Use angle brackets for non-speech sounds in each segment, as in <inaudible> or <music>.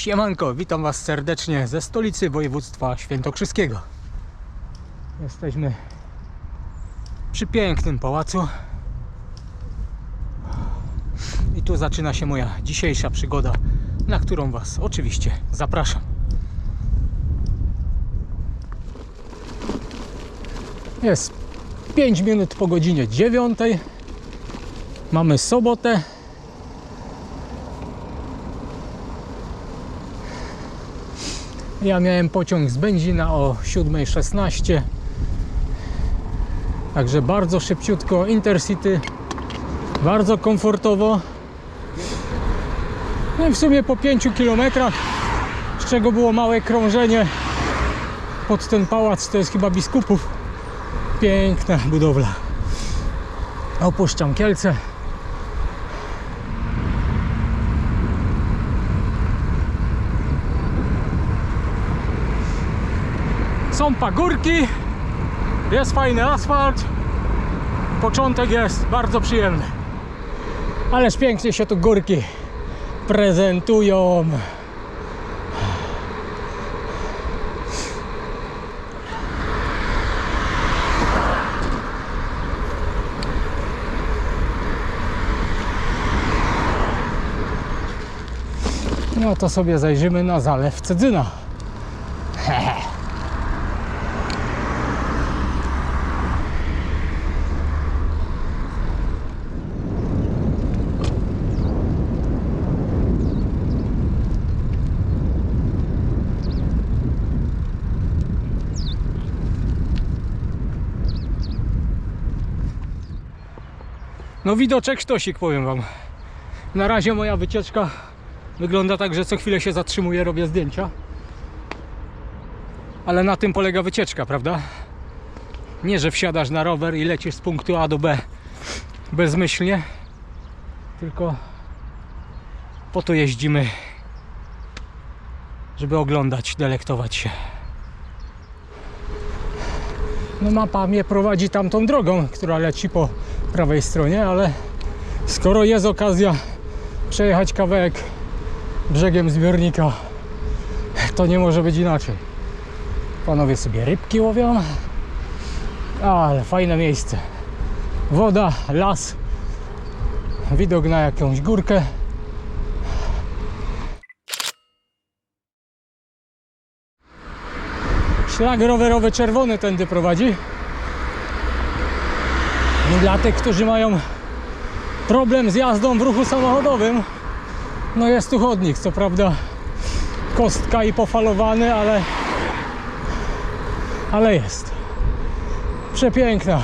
Siemanko, witam Was serdecznie ze stolicy województwa świętokrzyskiego. Jesteśmy przy pięknym pałacu. I tu zaczyna się moja dzisiejsza przygoda, na którą Was oczywiście zapraszam. Jest 5 minut po godzinie 9. Mamy sobotę. Ja miałem pociąg z Będzina o 7.16. Także bardzo szybciutko Intercity. Bardzo komfortowo. No i w sumie po 5 km, z czego było małe krążenie pod ten pałac, to jest chyba biskupów. Piękna budowla. Opuszczam Kielce. Są pagórki, jest fajny asfalt. Początek jest bardzo przyjemny. Ależ pięknie się tu górki prezentują. No to sobie zajrzymy na zalew Cedzyna. No widoczek sztosik, powiem wam. Na razie moja wycieczka wygląda tak, że co chwilę się zatrzymuję, robię zdjęcia. Ale na tym polega wycieczka, prawda? Nie, że wsiadasz na rower i lecisz z punktu A do B bezmyślnie, tylko po to jeździmy, żeby oglądać, delektować się. No mapa mnie prowadzi tamtą drogą, która leci po prawej stronie, ale skoro jest okazja przejechać kawałek brzegiem zbiornika, to nie może być inaczej. Panowie sobie rybki łowią, ale fajne miejsce. Woda, las, widok na jakąś górkę. Szlak rowerowy czerwony tędy prowadzi. I Dla tych, którzy mają problem z jazdą w ruchu samochodowym, no jest tu chodnik, co prawda kostka i pofalowany, ale ale jest. Przepiękna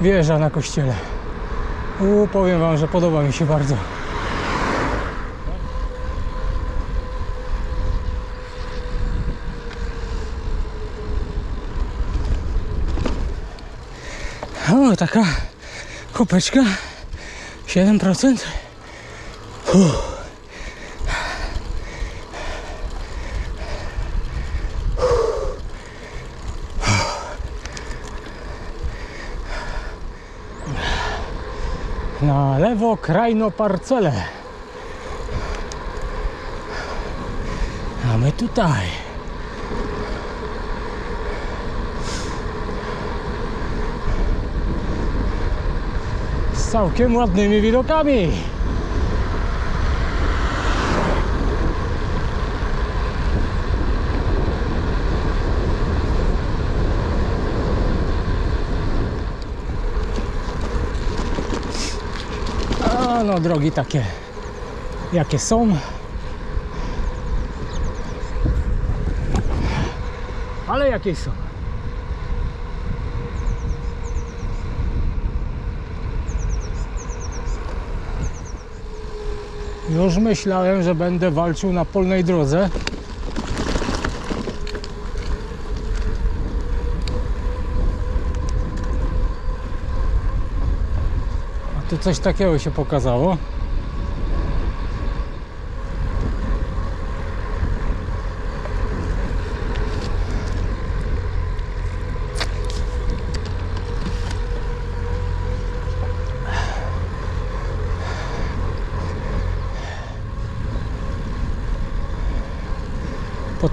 wieża na kościele. U, powiem wam, że podoba mi się bardzo. O, taka kopeczka 7%. Uff. Na lewo krajno parcele. A my tutaj. Całkiem ładnymi widokami. A no drogi takie jakie są. Ale jakie są. Już myślałem, że będę walczył na polnej drodze. A tu coś takiego się pokazało.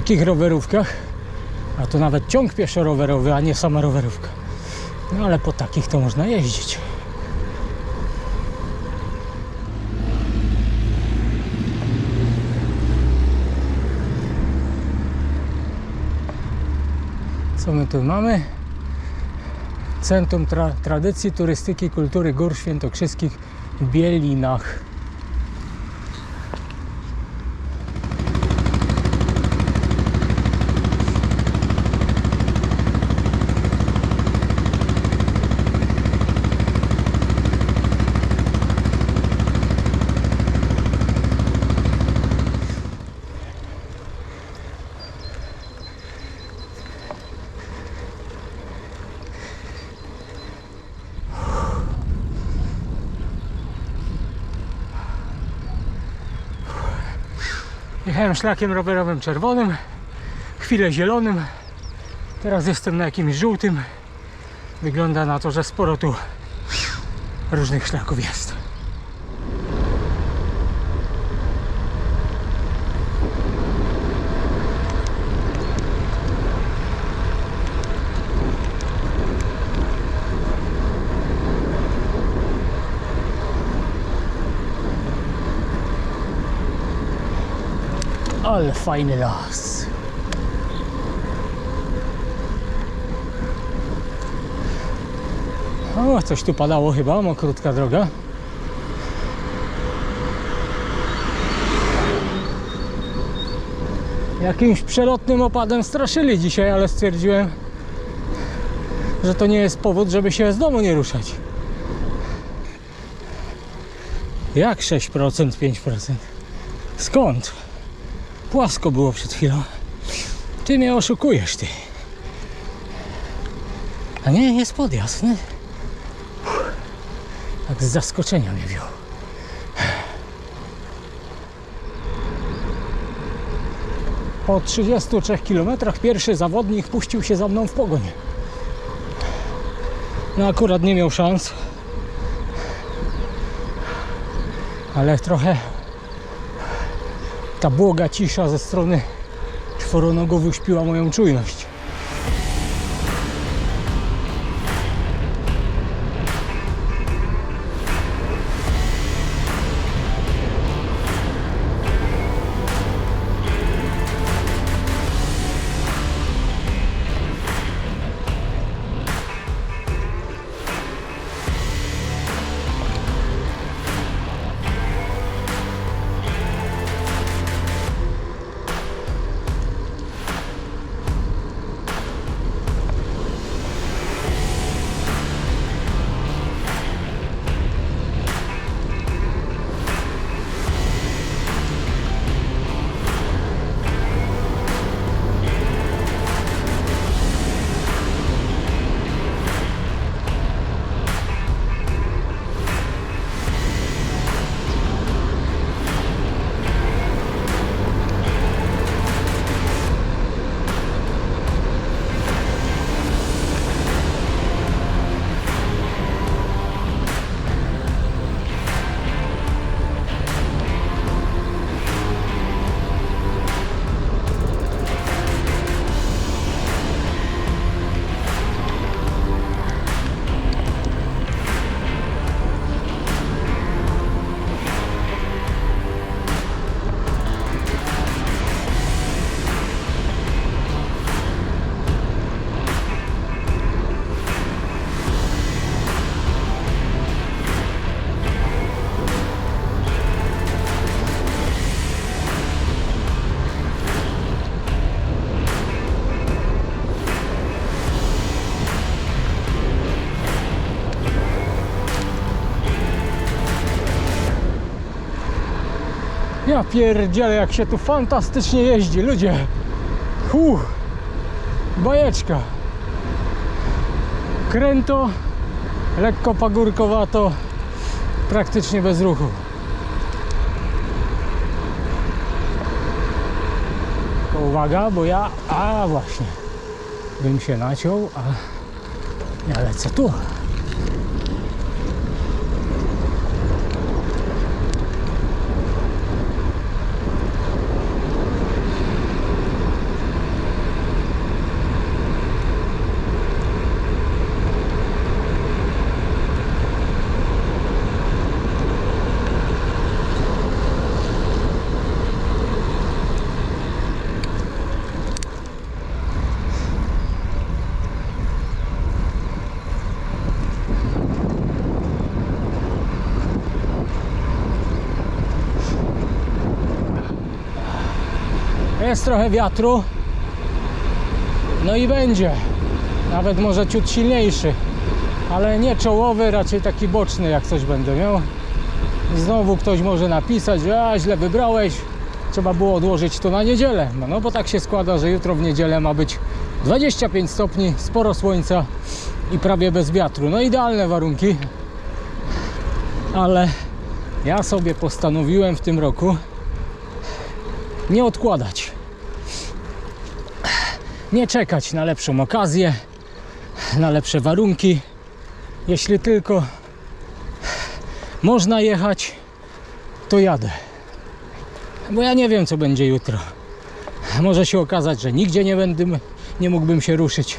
Takich rowerówkach, a to nawet ciąg pieszo-rowerowy, a nie sama rowerówka. No ale po takich to można jeździć. Co my tu mamy? Centrum tra Tradycji, Turystyki Kultury Gór Świętokrzyskich w Bielinach. Jechałem szlakiem rowerowym czerwonym, chwilę zielonym, teraz jestem na jakimś żółtym. Wygląda na to, że sporo tu różnych szlaków jest. Ale fajny las. O, coś tu padało chyba, ma krótka droga. Jakimś przelotnym opadem straszyli dzisiaj, ale stwierdziłem, że to nie jest powód, żeby się z domu nie ruszać. Jak 6%, 5%? Skąd? Płasko było przed chwilą. Ty mnie oszukujesz, ty. A nie, jest podjazd, nie? Tak z zaskoczenia mnie wziął. Po 33 km pierwszy zawodnik puścił się za mną w pogoń. No akurat nie miał szans. Ale trochę ta błoga cisza ze strony czworonogu wyśpiła moją czujność. Ja pierdzielę, jak się tu fantastycznie jeździ, ludzie. Huh, bajeczka. Kręto, lekko pagórkowato, praktycznie bez ruchu. Uwaga, bo ja, a właśnie, bym się naciął, a ja lecę tu. Jest trochę wiatru. No i będzie. Nawet może ciut silniejszy. Ale nie czołowy, raczej taki boczny, jak coś będę miał. Znowu ktoś może napisać, a, źle wybrałeś. Trzeba było odłożyć to na niedzielę. No, no bo tak się składa, że jutro w niedzielę ma być 25 stopni, sporo słońca i prawie bez wiatru. No idealne warunki. Ale ja sobie postanowiłem w tym roku nie odkładać. Nie czekać na lepszą okazję, na lepsze warunki. Jeśli tylko można jechać, to jadę. Bo ja nie wiem, co będzie jutro. Może się okazać, że nigdzie nie będę, nie mógłbym się ruszyć.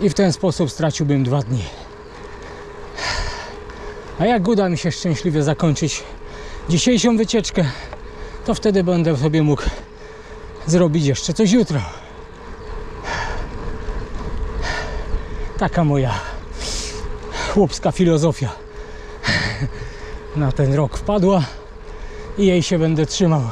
I w ten sposób straciłbym dwa dni. A jak uda mi się szczęśliwie zakończyć dzisiejszą wycieczkę, to wtedy będę sobie mógł zrobić jeszcze coś jutro. Taka moja chłopska filozofia na ten rok wpadła i jej się będę trzymał.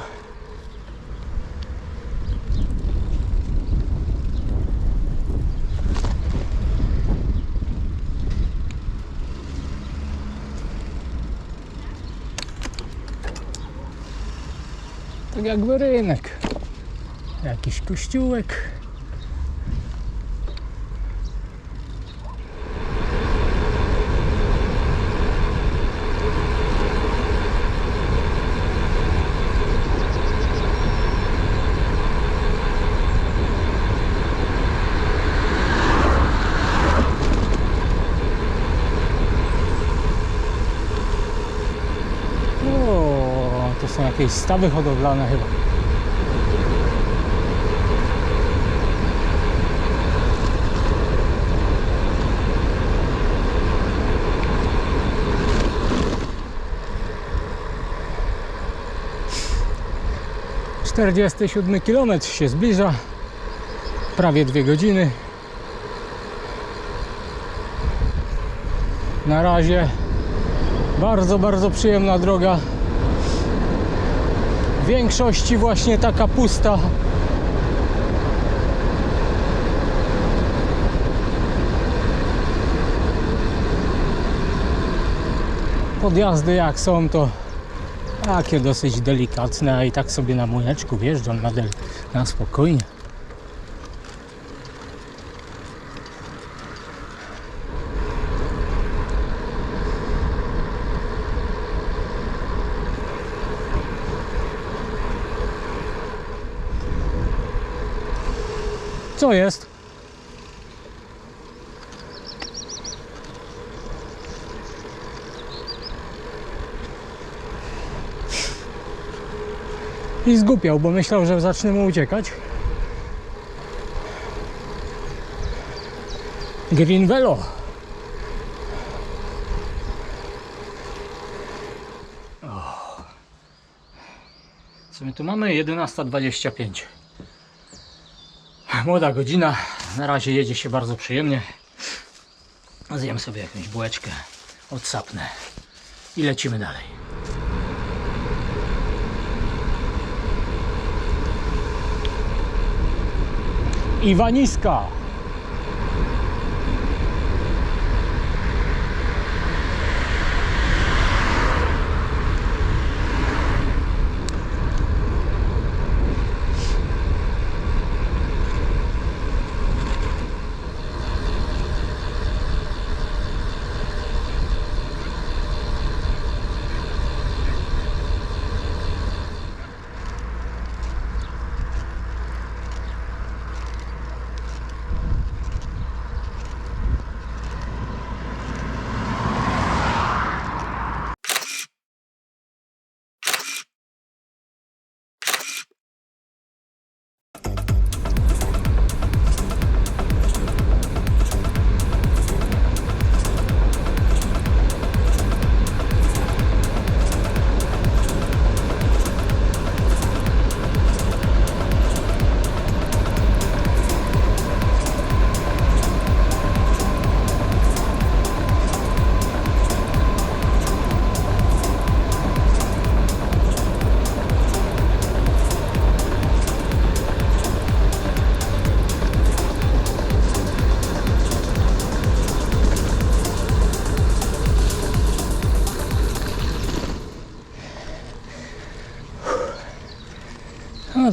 Tak jakby rynek. Jakiś kościółek. To są jakieś stawy hodowlane chyba. Czterdziesty siódmy kilometr się zbliża. Prawie dwie godziny. Na razie bardzo, bardzo przyjemna droga. W większości właśnie taka pusta. Podjazdy jak są to takie dosyć delikatne, a i tak sobie na młyneczku wjeżdżam na, del- na spokojnie. Co jest? I zgupiał, bo myślał, że zacznie mu uciekać. Green Velo. Co my tu mamy? 11.25. Młoda godzina. Na razie jedzie się bardzo przyjemnie. Zjem sobie jakąś bułeczkę. Odsapnę. I lecimy dalej. Iwaniska.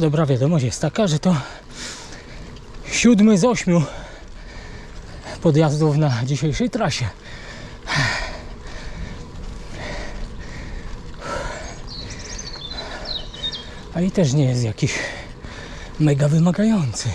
Dobra wiadomość jest taka, że to siódmy z ośmiu podjazdów na dzisiejszej trasie. A i też nie jest jakiś mega wymagający.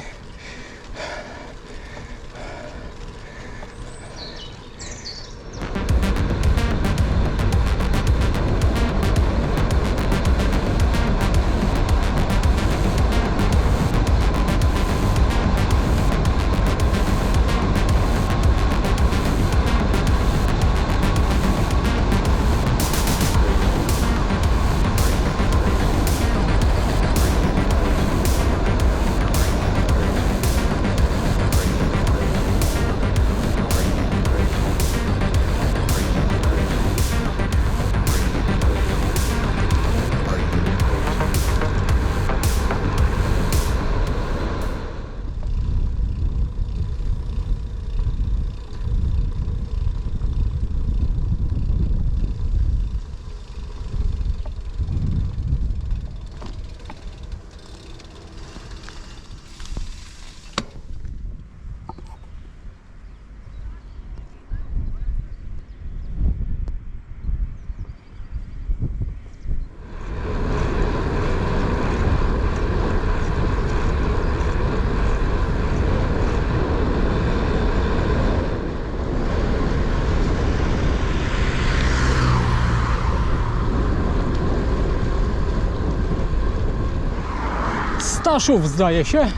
Staszów zdaje się.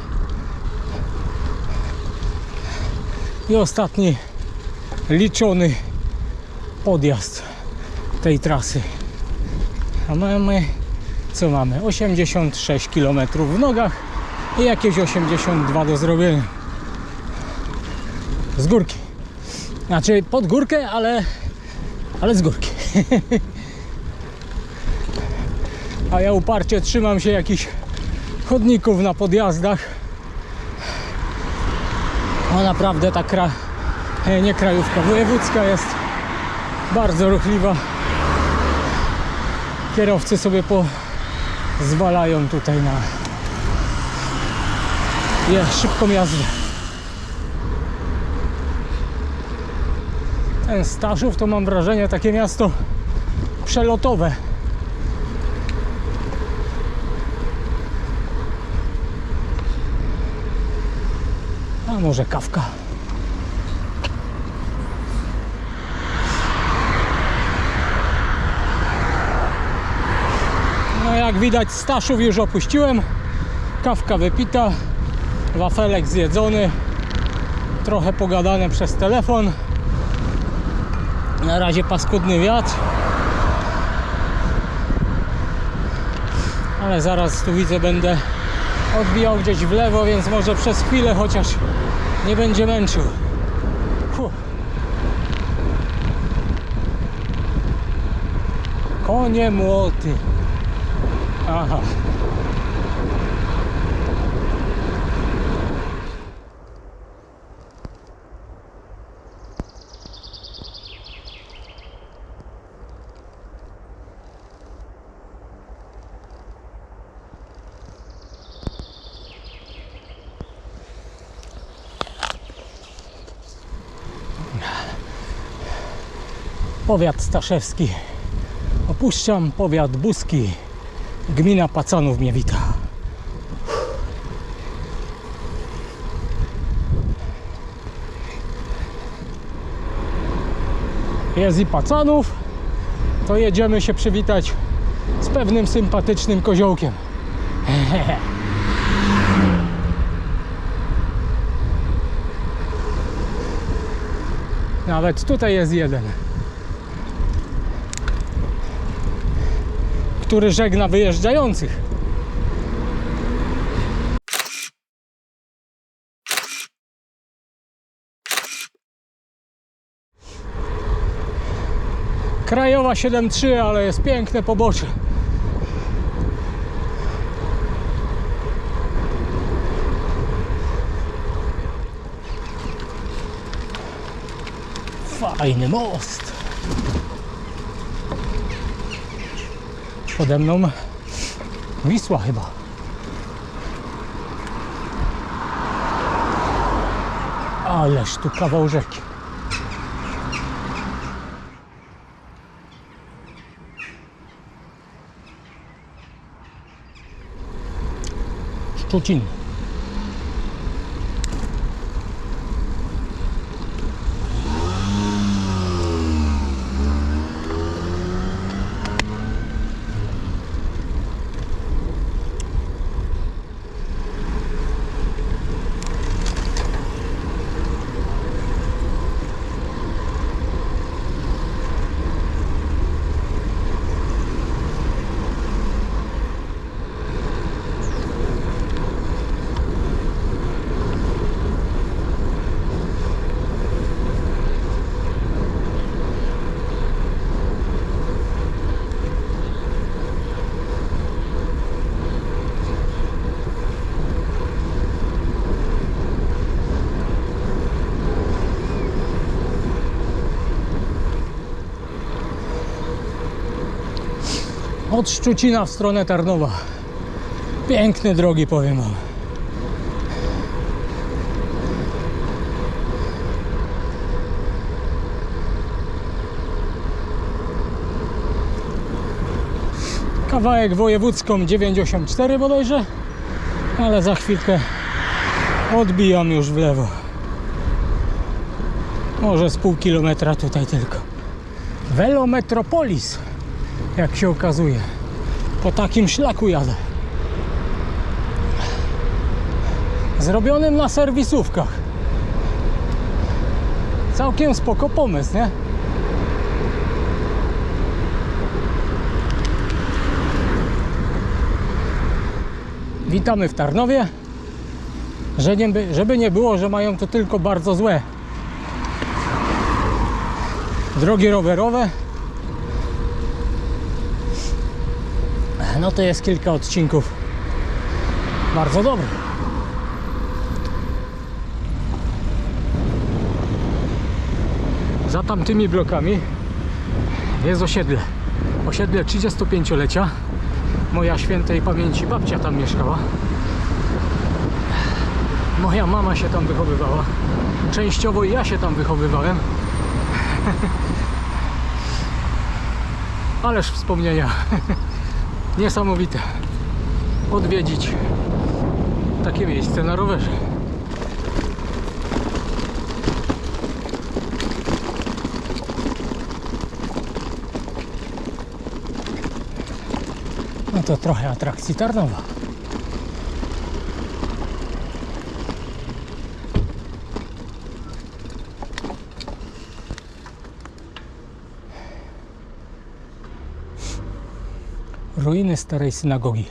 I ostatni liczony podjazd tej trasy. A mamy, co mamy? 86 km w nogach i jakieś 82 do zrobienia. Z górki. Znaczy pod górkę, ale, ale z górki. <laughs> A ja uparcie trzymam się jakichś chodników na podjazdach. No naprawdę ta kra... e, nie krajówka, wojewódzka jest bardzo ruchliwa. Kierowcy sobie pozwalają tutaj na je, szybką jazdę. Ten Staszów to mam wrażenie takie miasto przelotowe. Może kawka? No jak widać Staszów już opuściłem. Kawka wypita, wafelek zjedzony, trochę pogadane przez telefon. Na razie paskudny wiatr. Ale zaraz tu widzę będę odbijał gdzieś w lewo, więc może przez chwilę chociaż nie będzie męczył. Konie młoty. Aha. Powiat Staszewski. Opuszczam powiat buski. Gmina Pacanów mnie wita. Jest i Pacanów. To jedziemy się przywitać z pewnym sympatycznym koziołkiem. <laughs> Nawet tutaj jest jeden. Który żegna wyjeżdżających. Krajowa 7.3, ale jest piękne pobocze. Fajny most. Pode mną Wisła chyba. Ależ tu kawał rzeki. Szczucin. Od Szczucina w stronę Tarnowa. Piękne drogi, powiem wam. Kawałek wojewódzką 984 bodajże, ale za chwilkę odbijam już w lewo. Może z pół kilometra tutaj tylko. Velometropolis jak się okazuje. Po takim szlaku jadę. Zrobionym na serwisówkach. Całkiem spoko pomysł, nie? Witamy w Tarnowie. Żeby nie było, że mają to tylko bardzo złe drogi rowerowe, no to jest kilka odcinków bardzo dobrych. Za tamtymi blokami jest osiedle. Osiedle 35-lecia. Moja świętej pamięci babcia tam mieszkała. Moja mama się tam wychowywała. Częściowo ja się tam wychowywałem. <laughs> Ależ wspomnienia. <laughs> Niesamowite. Odwiedzić takie miejsce na rowerze. No to trochę atrakcji Tarnowa. Ruiny starej synagogi.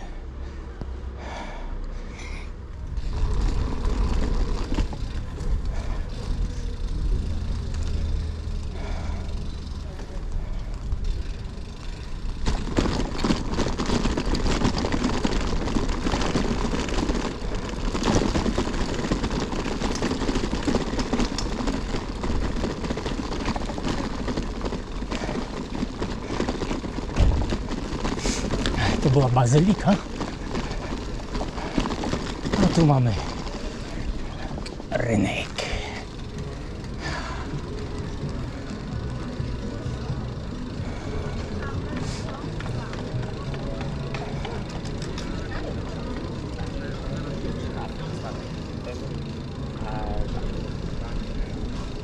To była bazylika. A tu mamy rynek.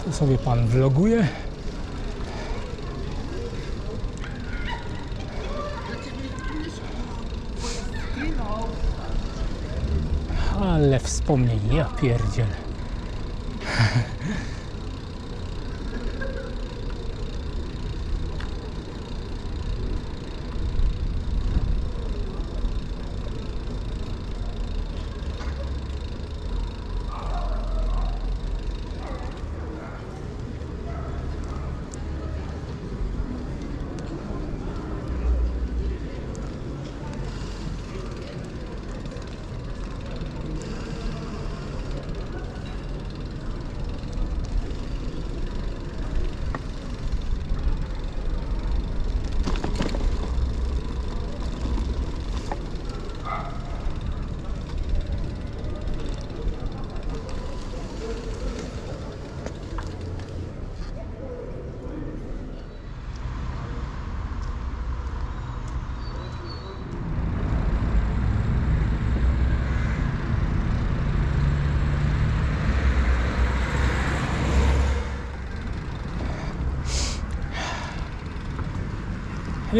Tu sobie pan vloguje. Ale wspomnień, ja pierdzielę.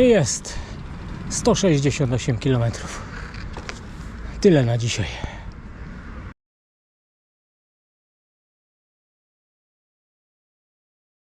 Jest 168 km. Tyle na dzisiaj.